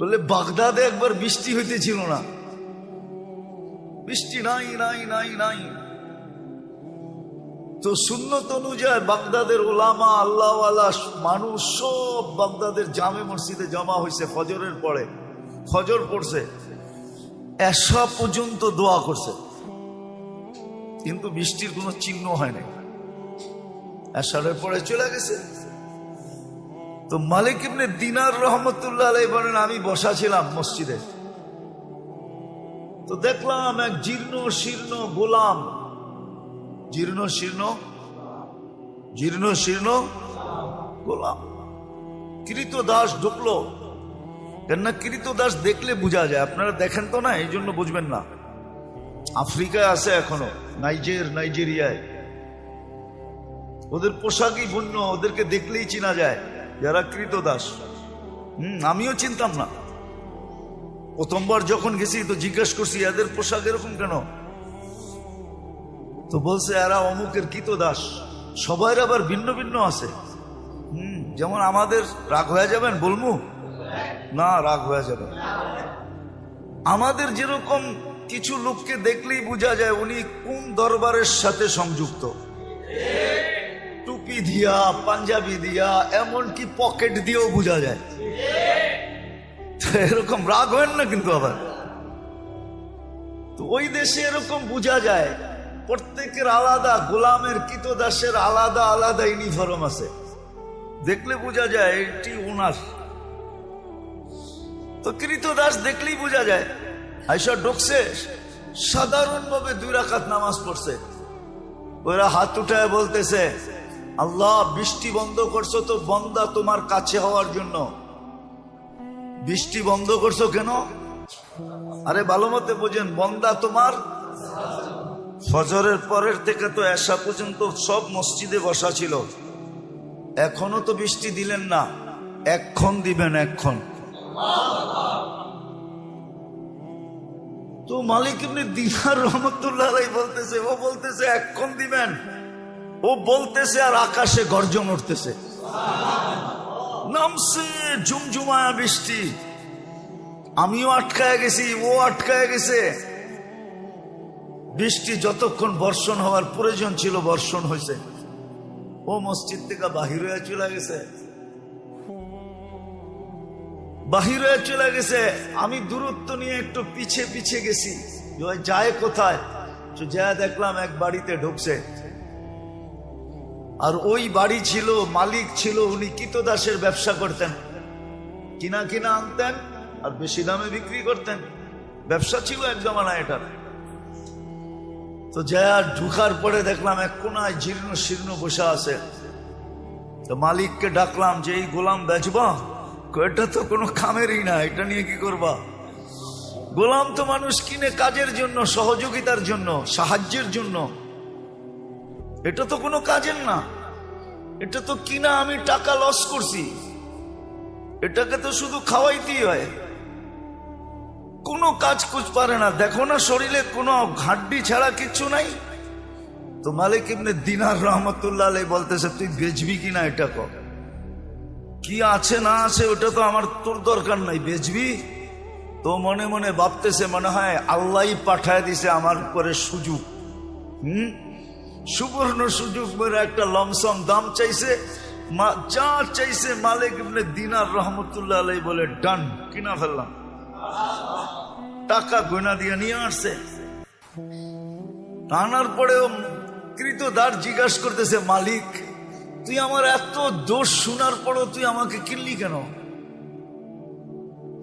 বলে বাগদাদে একবার বৃষ্টি হইতেছিল না। বৃষ্টি নাই নাই নাই নাই। তো সুন্নত অনুযায়ী বাগদাদের ওলামা, আল্লাহওয়ালা মানুষ সব বাগদাদের জামে মসজিদে জমা হয়েছে ফজরের পরে। ফজর পড়ছে এসা পর্যন্ত দোয়া করছে। কিন্তু বৃষ্টির কোনো চিহ্ন হয় নাই। এসারের পরে চলে গেছে। তো মালিক ইবনে দিনার রহমতুল্লাহ আলাই বলেন, আমি বসা ছিলাম মসজিদে। তো দেখলাম এক জীর্ণ শীর্ণ গোলাম। জীর্ণ শীর্ণ? জীর্ণ শীর্ণ গোলাম। কৃত দাস ঢুকলো। কেননা কৃত দাস দেখলে বোঝা যায়, আপনারা দেখেন তো না, এই জন্য বুঝবেন না। আফ্রিকায় আছে এখনও, নাইজের, নাইজেরিয়ায়। ওদের পোশাকই বন্য ওদেরকে দেখলেই চেনা যায়। যারা কৃত দাস হম, আমিও চিনতাম না। প্রথমবার যখন গেছি, তো জিজ্ঞেস করছি, এদের পোশাক এরকম কেন? তো বলছে, এরা অমুকের কৃত দাস সবাই আবার ভিন্ন ভিন্ন আছে। হুম, যেমন আমাদের রাগ হয়ে যাবেন, বলমু? না, রাগ হয়ে যাবে আমাদের যেরকম কিছু লোককে দেখলেই বোঝা যায়, উনি কোন দরবারের সাথে সংযুক্ত। টুপি দিয়া, পাঞ্জাবি দিয়া, এমনকি পকেট দিয়েও বোঝা যায়। এরকম রাগ হয় না কিন্তু আবার? তো ওই দেশে এরকম বোঝা যায়, প্রত্যেকের আলাদা, গোলামের, কিতদাসের আলাদা আলাদা ইউনিফর্ম আছে। দেখলে বোঝা যায় এটি ওনার। তো কৃতদাস দেখলেই বোঝা যায়। আইসা ঢুকছে, সাধারণভাবে দুই রাখাত নামাজ পড়ছে। ওরা হাত উঠায় বলতেছে আল্লাহ, বৃষ্টি বন্ধ করছ তো বন্দা তোমার কাছে হওয়ার জন্য। বৃষ্টি বন্ধ করছ কেন? আরে ভালো মতে বোঝেন, বন্দা তোমার ফজরের পরের থেকে তো এসা পর্যন্ত সব মসজিদে বসা ছিল। এখনও তো বৃষ্টি দিলেন না এক্ষণ দিবেন এক্ষণ তো মালিক এমনি দিনার রহমতুল্লাহ বলতেছে, ও বলতেছে এক্ষণ দিবেন। ও বলতেছে আর আকাশে গর্জন উঠতেছে। নামছে ঝুমঝুমায়া বৃষ্টি। আমিও আটকায় গেছি, ও আটকায় গেছে। বৃষ্টি যতক্ষণ বর্ষণ হওয়ার প্রয়োজন ছিল, বর্ষণ হয়েছে। ও মসজিদ থেকে বাহির হয়ে চলে গেছে। বাহির হয়ে চলে গেছে। আমি দূরত্ব নিয়ে একটু পিছে পিছে গেছি। যায় কোথায়? যা দেখলাম এক বাড়িতে ঢুকছে। আর ওই বাড়ি ছিল, মালিক ছিল, উনি কিতদাসের ব্যবসা করতেন। কিনা কিনা আনতেন আর বেশি দামে বিক্রি করতেন। ব্যবসা ছিল এক জমানা এটার। তো যা ঢুকার পরে দেখলাম এক কোনায় জীর্ণ শীর্ণ বসে আছে। তো মালিককে ডাকলাম যে, এই গোলাম বেচবা এটা তো কোনো কামেরই না, এটা নিয়ে কি করবা? গোলাম তো মানুষ কিনে কাজের জন্য, সহযোগিতার জন্য, সাহায্যের জন্য এটা তো কোনো কাজের না। এটা তো কিনা আমি টাকা লস করছি। এটাকে তো শুধু খাওয়াইতেই হয়। কোনো কাজ কুচ পারে না। দেখো না শরীরে কোনো ঘাড্ডি ছাড়া কিচ্ছু নাই। তো মালিক এমনি দিনার রহমতুল্লাহ বলতেছে, তুই বেচবি কিনা এটা কর কি আছে না আছে ওটা তো আমার তোর দরকার নাই। বেচবি? তো মনে মনে ভাবতেছে, মনে হয় আল্লাহ পাঠায় দিছে আমার উপরে সুযোগ। হুম? সুবর্ণ সুযোগ মেরে একটা লমসম দাম চাইছে। মা- যা চাইছে মালিক ইবনে দিনার রহমতুল্লাহ আলাই বলে ডান কিনা ফেললাম। টাকা গয়না দিয়ে নিয়ে আসছে। আনার পরেও কৃতদার জিজ্ঞাসা করতেছে, মালিক, তুই আমার এত দোষ শোনার পরও তুই আমাকে কিনলি কেন?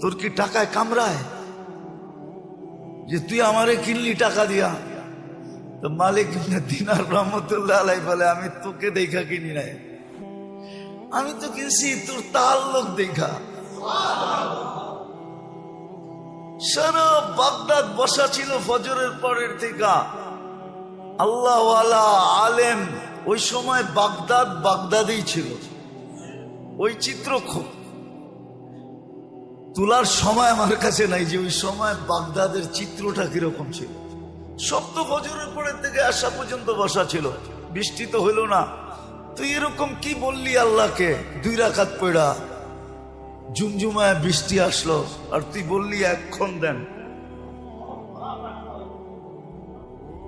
তোর কি টাকায় কামড়ায়? যে তুই আমারে কিনলি টাকা দিয়া। তো মালিক দিনার রহমতুল্লাহ আলাই বলে, আমি তোকে দেখা কিনি নাই। আমি তো কিনছি তোর তার লোক দেখা। সারা বাগদাদ বসা ছিল ফজরের পরের থেকে। আল্লাহ আলেম ওই সময় বাগদাদ বাগদাদেই ছিল। ওই চিত্র খুব। তোলার সময় আমার কাছে নাই যে ওই সময় বাগদাদের চিত্রটা কীরকম ছিল। সব তো ফজরের পরের থেকে আসা পর্যন্ত বসা ছিল। বৃষ্টি তো হইল না। তুই এরকম কি বললি আল্লাহকে? দুই রাখাত পড়া জুমজুমায় বৃষ্টি আসলো, আর তুই বললি এক্ষণ দেন।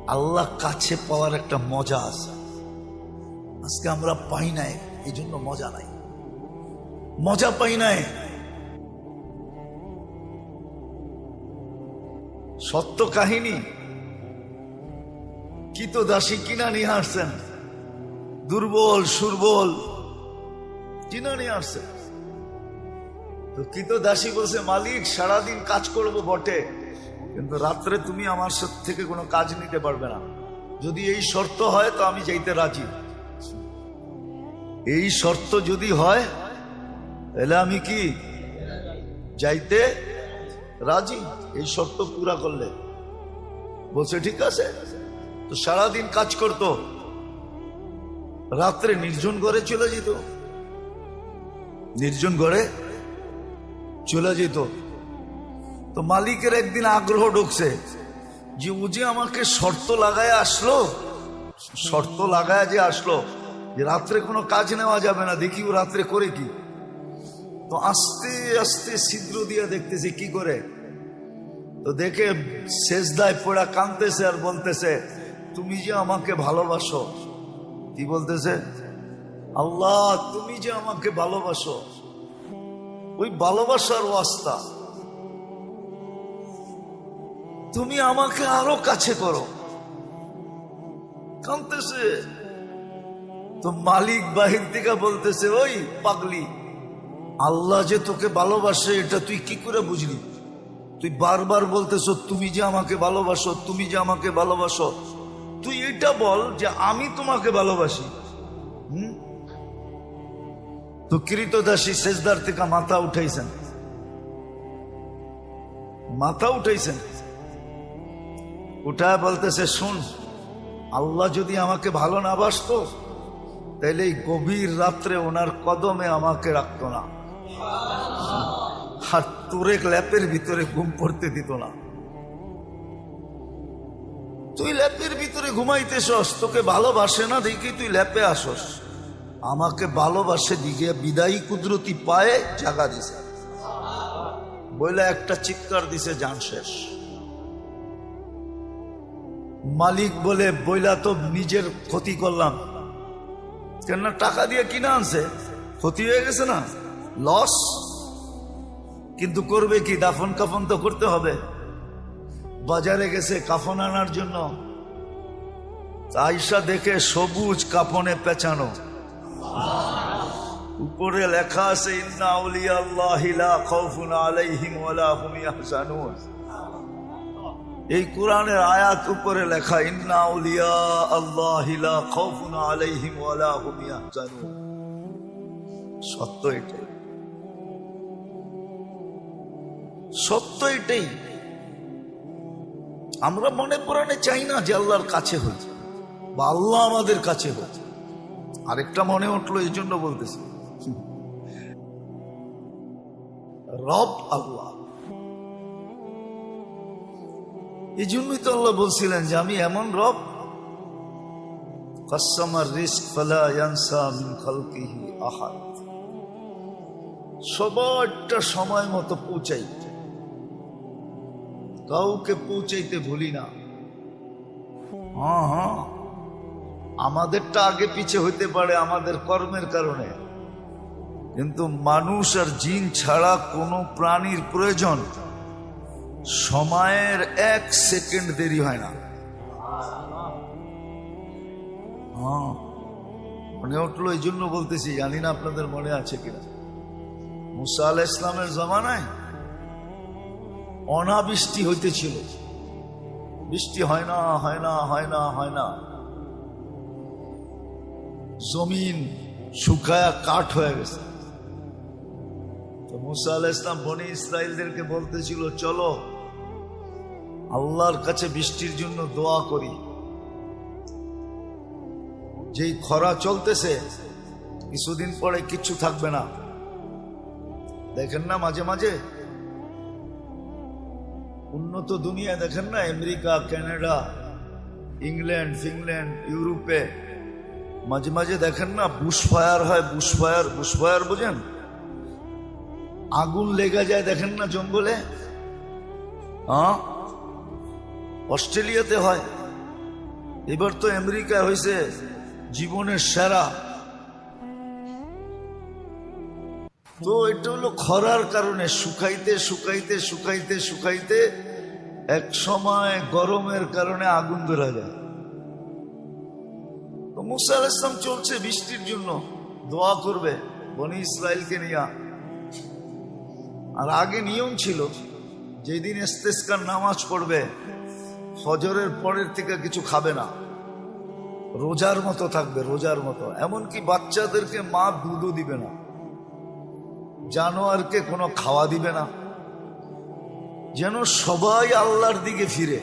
আল্লাহ কাছে পাওয়ার একটা মজা আছে। আজকে আমরা পাই নাই এই জন্য মজা নাই। মজা পাই নাই। সত্য কাহিনী কি তো দাসী কিনা নিয়ে আসছেন? দুর্বল, সুরবল কিনা নিয়ে আসছেন? তো কি তো দাসী বলছে, মালিক, সারাদিন কাজ করব বটে, কিন্তু রাত্রে তুমি আমার সাথে থেকে কোনো কাজ নিতে পারবে না। যদি এই শর্ত হয়, তো আমি যাইতে রাজি। এই শর্ত যদি হয়, তাহলে আমি কি যাইতে রাজি? এই শর্ত পুরা করলে। বলছে, ঠিক আছে। তো সারাদিন কাজ করতো। রাত্রে নির্জন ঘরে চলে যেত। নির্জন ঘরে চলে যেত। তো মালিকের একদিন আগ্রহ ঢুকছে যে, ও যে আমাকে শর্ত লাগায় আসলো, শর্ত লাগায় যে আসলো, যে রাত্রে কোনো কাজ নেওয়া যাবে না, দেখি ও রাত্রে করে কি? তো আস্তে আস্তে ছিদ্র দিয়ে দেখতেছে কি করে। তো দেখে শেষ দায় পড়া কাঁদতেছে আর বলতেছে তুমি যে আমাকে ভালোবাসো। কি বলতেছে? আল্লাহ, তুমি যে আমাকে ভালোবাসো। ওই ভালোবাসার ওয়াস্তা। তুমি আমাকে আরও কাছে করো। কাঁদতেছে। তো মালিক বাহির থেকে বলতেছে, ওই পাগলি, আল্লাহ যে তোকে ভালোবাসে, এটা তুই কি করে বুঝলি? তুই বারবার বলতেছ, তুমি যে আমাকে ভালোবাসো, তুমি যে আমাকে ভালোবাসো। তুই এটা বল যে আমি তোমাকে ভালোবাসি। তো কৃতদাসী শেষদার থেকে মাথা উঠাইছেন। মাথা উঠাইছেন। উঠা বলতেছে, শুন, আল্লাহ যদি আমাকে ভালো না বাসতো, তাইলে গভীর রাত্রে ওনার কদমে আমাকে রাখতো না। আর তোরে ল্যাপের ভিতরে ঘুম পড়তে দিত না। তুই ল্যাপের ভিতরে ঘুমাইতেছস তোকে ভালোবাসে না দেখি তুই ল্যাপে আসস। আমাকে ভালোবাসে দিকে বিদায়ী কুদরতি পায়ে জাগা দিছে। বইলা একটা চিৎকার দিছে, জান শেষ। মালিক বলে, বইলা তো নিজের ক্ষতি করলাম। কেননা টাকা দিয়ে কিনা আনছে, ক্ষতি হয়ে গেছে না, লস। কিন্তু করবে কি দাফন কাফন তো করতে হবে। বাজারে গেছে কাফন আনার জন্য। আইসা দেখে সবুজ কাফনে পেঁচানো। উপরে লেখা আছে এই কোরআনের আয়াত উপরে লেখা, ইন্না আউলিয়া আল্লাহ লা খাউফুন আলাইহিম ওয়ালা হুম ইয়াহজানুন। সত্য এটাই। সত্য এটাই। আমরা মনে প্রাণে চাই না যে আল্লাহর কাছে হই বা আল্লাহ আমাদের কাছে হোক। আরেকটা মনে উঠল, এই জন্য বলতেছি। রব আল্লাহ। এই জন্যই তো আল্লাহ বলছিলেন যে আমি এমন রব। কাসামার রিস্ক ফালা আহাদ। সবারটা সময় মতো পৌঁছাই কাউকে পৌঁছাইতে ভুলি না। হ্যাঁ হ্যাঁ। আমাদেরটা আগে পিছে হইতে পারে আমাদের কর্মের কারণে। কিন্তু মানুষ আর জিন ছাড়া কোনো প্রাণীর প্রয়োজন সময়ের এক সেকেন্ড দেরি হয় না। হ্যাঁ। মনে উঠল এই জন্য বলতেছি জানি না আপনাদের মনে আছে কিনা। মুসা আল ইসলামের জমানায় অনাবৃষ্টি হইতেছিল। বৃষ্টি হয় না হয় না হয় না হয় না। জমিন শুকায়া কাঠ হয়ে গেছে। তো মুসা আল ইসলাম বনি ইসরায়েলদেরকে বলতেছিল, চলো, আল্লাহর কাছে বৃষ্টির জন্য দোয়া করি। যেই খরা চলতেছে, কিছুদিন পরে কিচ্ছু থাকবে না। দেখেন না মাঝে মাঝে উন্নত দুনিয়া দেখেন না, আমেরিকা, কানাডা, ইংল্যান্ড ফিংল্যান্ড ইউরোপে। মাঝে মাঝে দেখেন না বুশ ফায়ার হয় বুশ ফায়ার বুশ ফায়ার বুঝেন? আগুন লেগে যায় দেখেন না জঙ্গলে? অস্ট্রেলিয়াতে হয়। এবার তো আমেরিকা হয়েছে জীবনের সেরা তো এটা হলো খরার কারণে শুকাইতে শুকাইতে শুকাইতে শুকাইতে এক সময় গরমের কারণে আগুন ধরা যায়। তো মুসা আল ইসলাম চলছে বৃষ্টির জন্য, দোয়া করবে বনি ইসরায়েলকে নিয়ে। আর আগে নিয়ম ছিল, যেদিন এস্তেস্কার নামাজ পড়বে, ফজরের পরের থেকে কিছু খাবে না। রোজার মতো থাকবে, রোজার মতো। এমনকি বাচ্চাদেরকে মা দুধও দিবে না। জানোয়ারকে কোনো খাওয়া দিবে না। যেন সবাই আল্লাহর দিকে ফিরে।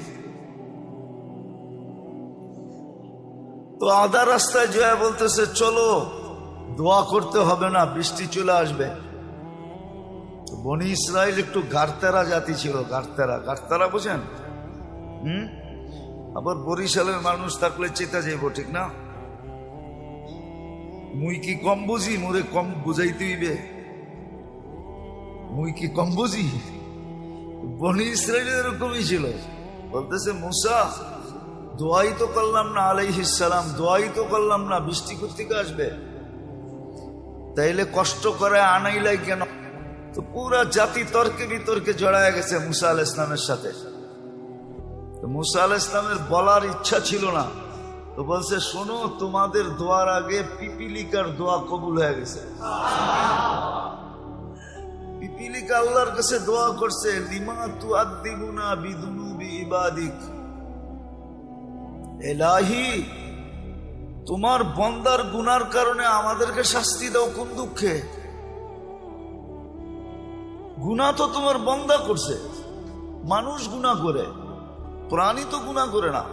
তো আধা রাস্তায় জয়া বলতেছে, চলো, দোয়া করতে হবে না, বৃষ্টি চলে আসবে। বনি ইসরায়েল একটু গার্তারা জাতি ছিল, গার্তারা। গার্তারা বোঝেন? হুম? আবার বরিশালের মানুষ থাকলে চেতা যাইব, ঠিক না? মুই কি কম বুঝি? মোরে কম বুঝাইতে হইবে। মুই কি কম বুঝি? বনি ইসরায়েল এরকমই ছিল। বলতেছে, মুসা, দোয়াই তো করলাম না আলাইহিসালাম দোয়াই তো করলাম না, বৃষ্টি কোথেকে আসবে? তাইলে কষ্ট করে আনাইলাই কেন? তো পুরা জাতি তর্কে বিতর্কে জড়ায় গেছে মুসা আল ইসলামের সাথে। মুসা আল ইসলামের বলার ইচ্ছা ছিল না। তো বলছে, শোনো, তোমাদের দোয়ার আগে পিপিলিকার দোয়া কবুল হয়ে গেছে। পিপিলিকা আল্লাহর কাছে দোয়া করছে, লিমা তু আদিবুনা বিদুনুবি ইবাদিক। এলাহি, তোমার বন্দার গুনার কারণে আমাদেরকে শাস্তি দাও কোন দুঃখে? গুণা তো তোমার বন্দা করছে। মানুষ গুণা করে, প্রাণী তো গুণা করে না।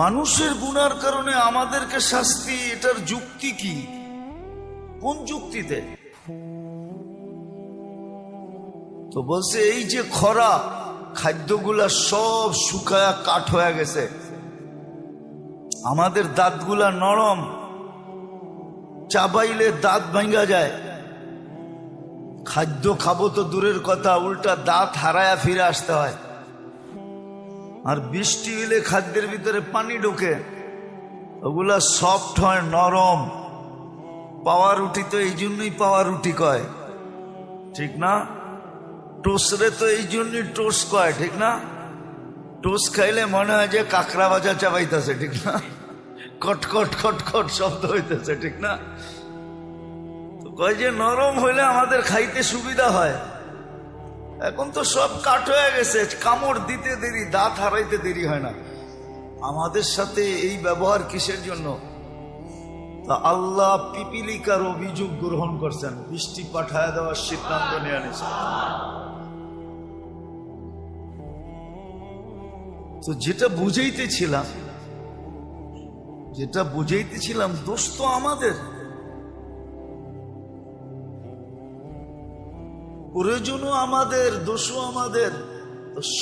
মানুষের গুনার কারণে আমাদেরকে শাস্তি, এটার যুক্তি কি? কোন যুক্তিতে? তো বলছে, এই যে খরা, খাদ্যগুলা সব শুকায়া কাঠ হয়ে গেছে। আমাদের দাঁতগুলা নরম, চাবাইলে দাঁত ভাঙ্গা যায়। খাদ্য খাব তো দূরের কথা, উল্টা দাঁত হারায়া ফিরে আসতে হয়। আর বৃষ্টি হলে খাদ্যের ভিতরে পানি ঢোকে। ওগুলা সফট হয়, নরম। পাওয়া রুটি তো এই জন্যই পাওয়া রুটি কয়। ঠিক না? টোসরে তো এই জন্যই টোস কয়, ঠিক না? টোস খাইলে মনে হয় যে কাঁকড়া বাজা চাবাইতেছে, ঠিক না? কট কট কট কট শব্দ হইতেছে, ঠিক না? তো কয় যে নরম হইলে আমাদের খাইতে সুবিধা হয়। এখন তো সব কাঠ হয়ে গেছে, কামড় দিতে দেরি, দাঁত হারাইতে দেরি হয় না। আমাদের সাথে এই ব্যবহার কিসের জন্য? তা আল্লাহ পিপিলিকার অভিযোগ গ্রহণ করছেন। বৃষ্টি পাঠায় দেওয়ার সিদ্ধান্ত নিয়ে নিয়েছেন তো যেটা বুঝাইতেছিলাম যেটা বুঝাইতেছিলাম, দোষ তো আমাদের। প্রয়োজনও আমাদের, দোষও আমাদের।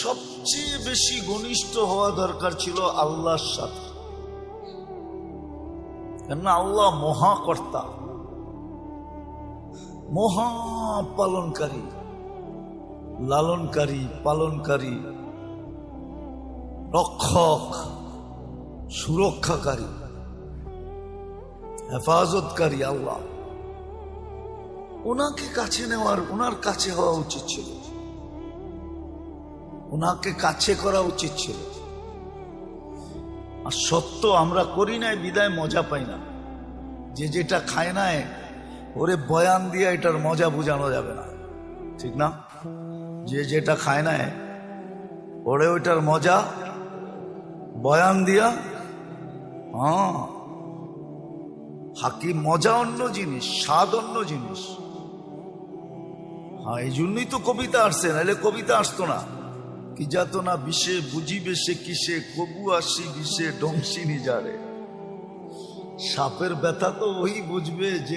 সবচেয়ে বেশি ঘনিষ্ঠ হওয়া দরকার ছিল আল্লাহর সাথে। কেননা আল্লাহ মহাকর্তা। মহা পালনকারী লালনকারী, পালনকারী, রক্ষক, সুরক্ষাকারী, হেফাজতকারী আল্লাহ। ওনাকে কাছে নেওয়ার, ওনার কাছে হওয়া উচিত ছিল। ওনাকে কাছে করা উচিত ছিল। আর সত্য আমরা করি নাই, বিদায় মজা পাই না। যে যেটা খায় নাই, ওরে বয়ান দিয়ে এটার মজা বোঝানো যাবে না। ঠিক না? যে যেটা খায় নাই, ওরে ওইটার মজা বয়ান দিয়া হ্যাঁ। হাকি মজা অন্য জিনিস, স্বাদ অন্য জিনিস। হ্যাঁ এই জন্যই তো কবিতা আসছে, নাহলে কবিতা আসতো না। কি যাত না বিষে বুঝিবে সে কিসে কবু আসি বিষে ডংসিনি যারে সাপের ব্যথা তো ওই বুঝবে যে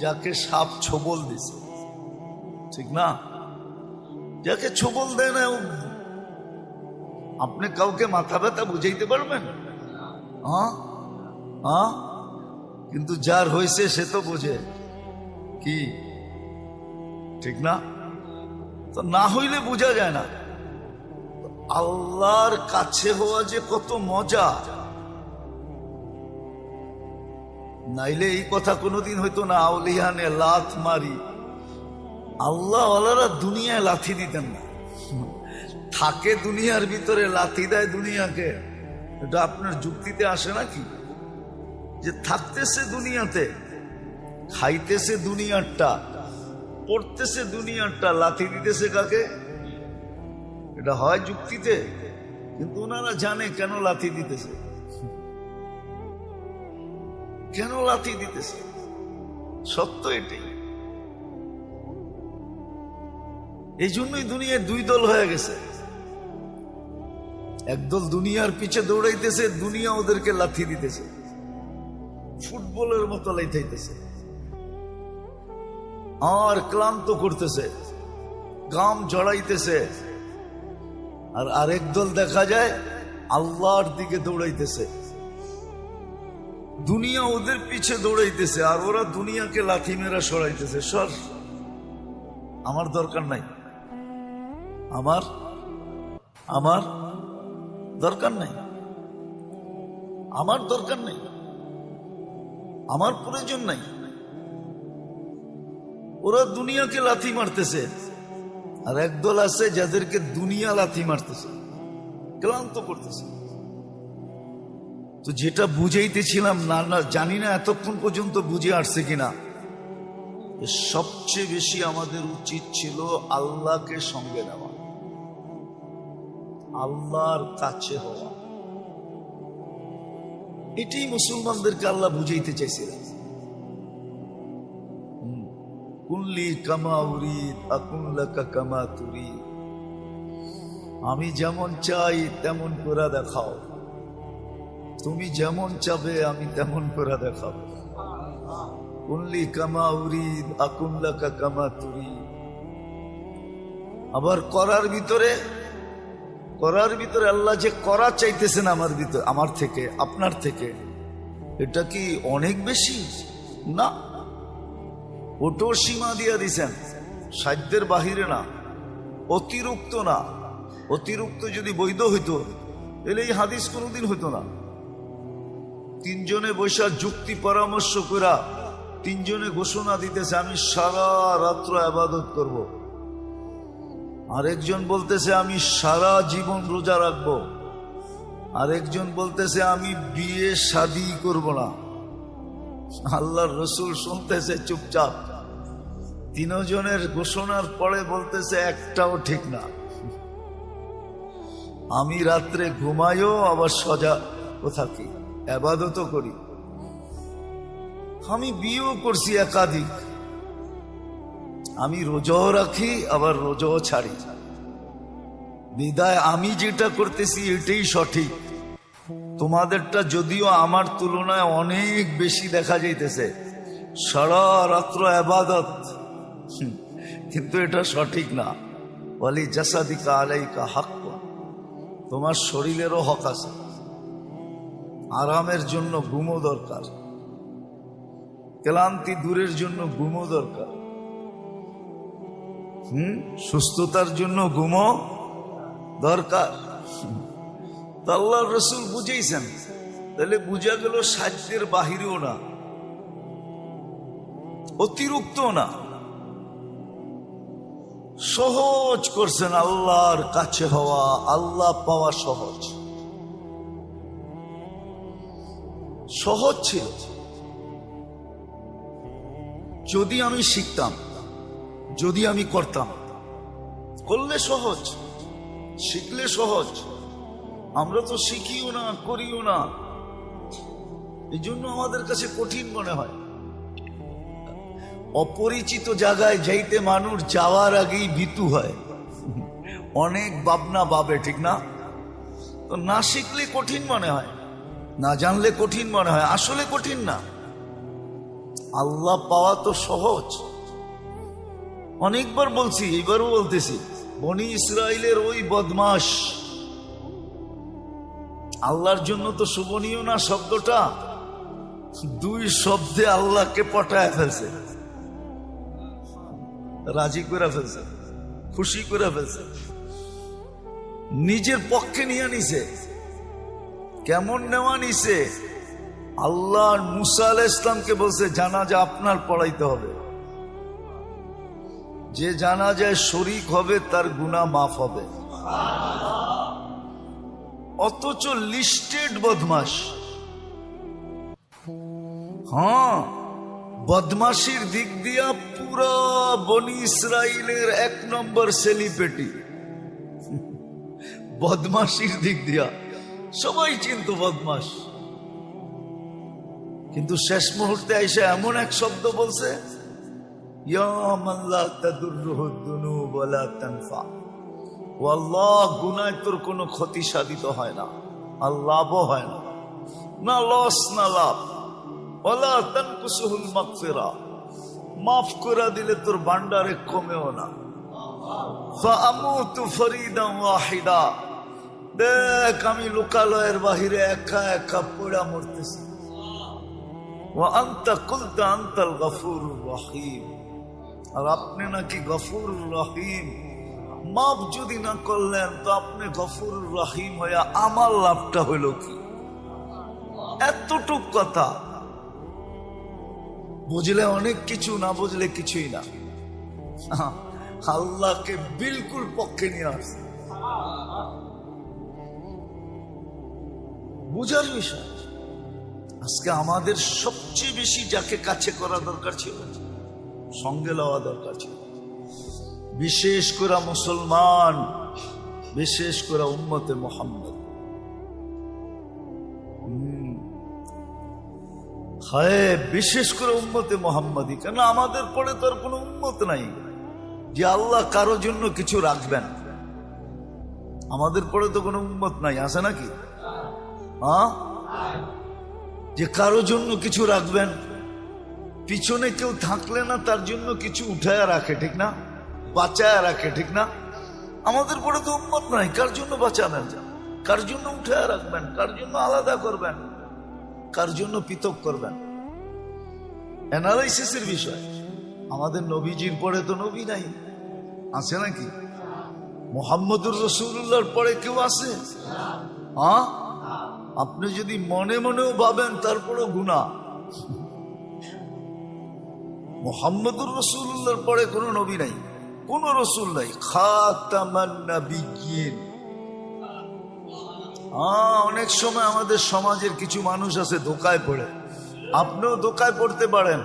যাকে সাপ ছবল দিছে ঠিক না যাকে ছবল দেয় না আপনি কাউকে মাথা ব্যথা বুঝাইতে পারবেন হ্যাঁ হ্যাঁ কিন্তু যার হয়েছে সে তো বোঝে কি ঠিক না তো না হইলে বোঝা যায় না আল্লাহর কাছে হওয়া যে কত মজা। নাইলে এই কথা কোনোদিন হইতো না আউলিহানে লাথ মারি। আল্লাহ আল্লাহরা দুনিয়ায় লাথি দিতেন না। থাকে দুনিয়ার ভিতরে, লাথি দেয় দুনিয়াকে। এটা আপনার যুক্তিতে আসে নাকি? যে থাকতেছে দুনিয়াতে, খাইতেছে দুনিয়ারটা, পড়তেছে দুনিয়ারটা, লাথি দিতেছে কাকে? এটা হয় যুক্তিতে, কিন্তু ওনারা জানে কেন লাথি দিতেছে। কেন লাথি দিতেছে? সত্য এটাই। এই জন্যই দুনিয়ায় দুই দল হয়ে গেছে। একদল দুনিয়ার পিছে দৌড়াইতেছে, দুনিয়া ওদেরকে লাথি দিতেছে। ফুটবলের মতো লাইথাইতেছে। আর ক্লান্ত করতেছে। গাম জড়াইতেছে। আর আরেক দল দেখা যায়, আল্লাহর দিকে দৌড়াইতেছে। দুনিয়া ওদের পিছে দৌড়াইতেছে, আর ওরা দুনিয়াকে লাথি মেরা সরাইতেছে। সর, আমার দরকার নাই। আমার আমার দরকার নাই। আমার দরকার নাই। আমার প্রয়োজন নাই। ওরা দুনিয়াকে লাথি মারতেছে। আর একদল আছে যাদেরকে দুনিয়া লাথি মারতেছে, ক্লান্ত করতেছে। তো যেটা বুঝাইতেছিলাম, না না, জানি না এতক্ষণ পর্যন্ত বুঝে আসছে কিনা সবচেয়ে বেশি আমাদের উচিত ছিল আল্লাহকে সঙ্গে নেওয়া, আল্লাহর কাছে হওয়া। এটাই মুসলমানদেরকে আল্লাহ বুঝাইতে চাইছিলেন। কামা উরিদ আমি যেমন চাই তেমন করে দেখাও। তুমি যেমন চাবে আমি তেমন করে দেখাব কুল্লি কামা উরিদ আকুল্লাকা কামা তুরি আবার করার ভিতরে করার ভিতরে আল্লাহ যে করা চাইতেছেন আমার ভিতরে, আমার থেকে, আপনার থেকে, এটা কি অনেক বেশি? না। ওটো সীমা দিয়া দিছেন। সাধ্যের বাহিরে না, অতিরিক্ত না। অতিরিক্ত যদি বৈধ হইতো, তাহলে এই হাদিস কোনোদিন হইতো না। তিনজনে বৈশা যুক্তি পরামর্শ করা তিনজনে ঘোষণা দিতেছে, আমি সারা রাত্র আবাদত করব। আরেকজন বলতেছে, আমি সারা জীবন রোজা রাখব। আরেকজন বলতেছে, আমি বিয়ে শাদি করব না। আল্লাহর রসুল শুনতেছে চুপচাপ। তিনজনের ঘোষণার পরে বলতেছে, একটাও ঠিক না। আমি রাত্রে ঘুমাইও, আবার সজা থাকি। আবাদতও করি। আমি বিয়েও করছি একাধিক। আমি রোজাও রাখি, আবার রোজাও ছাড়ি। বিদায় আমি যেটা করতেছি, এটাই সঠিক। তোমাদেরটা যদিও আমার তুলনায় অনেক বেশি দেখা যাইতেছে। সারা রাত্র আবাদত কিন্তু এটা সঠিক না। বলি জাসাদিকা আলাইকা হাক্ক। তোমার শরীরেরও হক আছে। আরামের জন্য ঘুমও দরকার। ক্লান্তি দূরের জন্য ঘুমও দরকার। হুম? সুস্থতার জন্য ঘুমও দরকার। আল্লাহ রসুল বুঝেইছেন। তাহলে বুঝা গেল সাহায্যের বাহিরেও না। অতিরিক্ত না। সহজ করছেন আল্লাহর কাছে হওয়া, আল্লাহ পাওয়া সহজ। সহজ ছিল। যদি আমি শিখতাম, যদি আমি করতাম, করলে সহজ, শিখলে সহজ। আমরা তো শিখিও না, করিও না। এই জন্য আমাদের কাছে কঠিন মনে হয়। অপরিচিত জায়গায় যাইতে মানুষ যাওয়ার আগেই ভীতু হয়। অনেক ভাবনা ভাবে, ঠিক না? তো না শিখলে কঠিন মনে হয়, না জানলে কঠিন মনে হয়, আসলে কঠিন না। আল্লাহ পাওয়া তো সহজ। অনেকবার বলছি এবারও বলতেছি, বনি ইসরায়েলের ওই বদমাস আল্লাহর জন্য তো শোভনীয় না শব্দটা? দুই শব্দে আল্লাহকে পটায় ফেলছে। রাজি করে ফেলছে, খুশি করে ফেলছে। নিজের পক্ষে নিয়ে নিছে। কেমন নেওয়া নিছে? আল্লাহ মুসা আল ইসলামকে বলছে জানা জানাজা আপনার পড়াইতে হবে। যে জানাজায় শরিক হবে, তার গুণা মাফ হবে। অথচ লিস্টেড বদমাস হ্যাঁ বদমাসির দিক দিয়া পুরা বনি ইসরায়েলের এক নম্বর সেলিব্রিটি। বদমাসির দিক দিয়া। সবাই চিন্ত বদমাস কিন্তু শেষ মুহূর্তে এসে এমন এক শব্দ বলছে তোর কোনো ক্ষতি সাধিত হয় না, আর লাভও হয় না। না লস না লাভ। ওলা তানকুসুহুল মাগফিরা। মাফ করে দিলে তোর ভান্ডারে কমেও না। ফাআমুতু ফরিদান ওয়াহিদা। দেখ, আমি লোকালয়ের বাহিরে একা একা পড়া মরতেছি। আর আপনি নাকি গফুর রহিম। মাফ যদি না করলেন, তো আপনি গফুর রহিম হইয়া আমার লাভটা হইল কি? এতটুক কথা। বুঝলে অনেক কিছু, না বুঝলে কিছুই না। আল্লাহকে বিলকুল পক্ষে নিয়ে আসছে বুঝার বিষয়, আজকে আমাদের সবচেয়ে বেশি যাকে কাছে করা দরকার ছিল, সঙ্গে লওয়া দরকার ছিল। বিশেষ করে মুসলমান, বিশেষ করে উম্মতে মোহাম্মদ। হায়, বিশেষ করে উম্মতে মোহাম্মদী। কেন আমাদের পরে তো আর কোনো উম্মত নাই যে আল্লাহ কারও জন্য কিছু রাখবেন? আমাদের পরে তো কোনো উম্মত নাই, আছে নাকি? হ্যাঁ? যে কারও জন্য কিছু রাখবেন, পিছনে কেউ থাকলে না তার জন্য কিছু উঠায় রাখে, ঠিক না? বাঁচায় রাখে, ঠিক না? আমাদের পরে তো উন্মত নাই, কার জন্য বাঁচাবেন? কার জন্য উঠায় রাখবেন? কার জন্য আলাদা করবেন? কার জন্য পৃথক করবেন? অ্যানালাইসিসের বিষয়। আমাদের নবীজির পরে তো নবী নাই। আছে নাকি? মোহাম্মদুর রসুল্লাহর পরে কেউ আছে? আপনি যদি মনে মনেও ভাবেন, তারপরেও গুণা মোহাম্মদুর রসুল্লাহর পরে কোনো নবী নাই। কোন রসুল নাই। খাতামান হ্যাঁ অনেক সময় আমাদের সমাজের কিছু মানুষ আছে ধোকায় পড়ে। আপনিও ধোকায় পড়তে পারেন।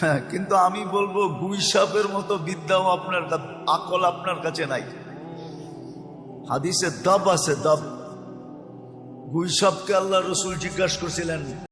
হ্যাঁ কিন্তু আমি বলব, গুই সাপের মতো বিদ্যাও আপনার আকল আপনার কাছে নাই। হাদিসে দব আছে, দব। গুই সাপকে আল্লাহ রসুল জিজ্ঞাসা করছিলেন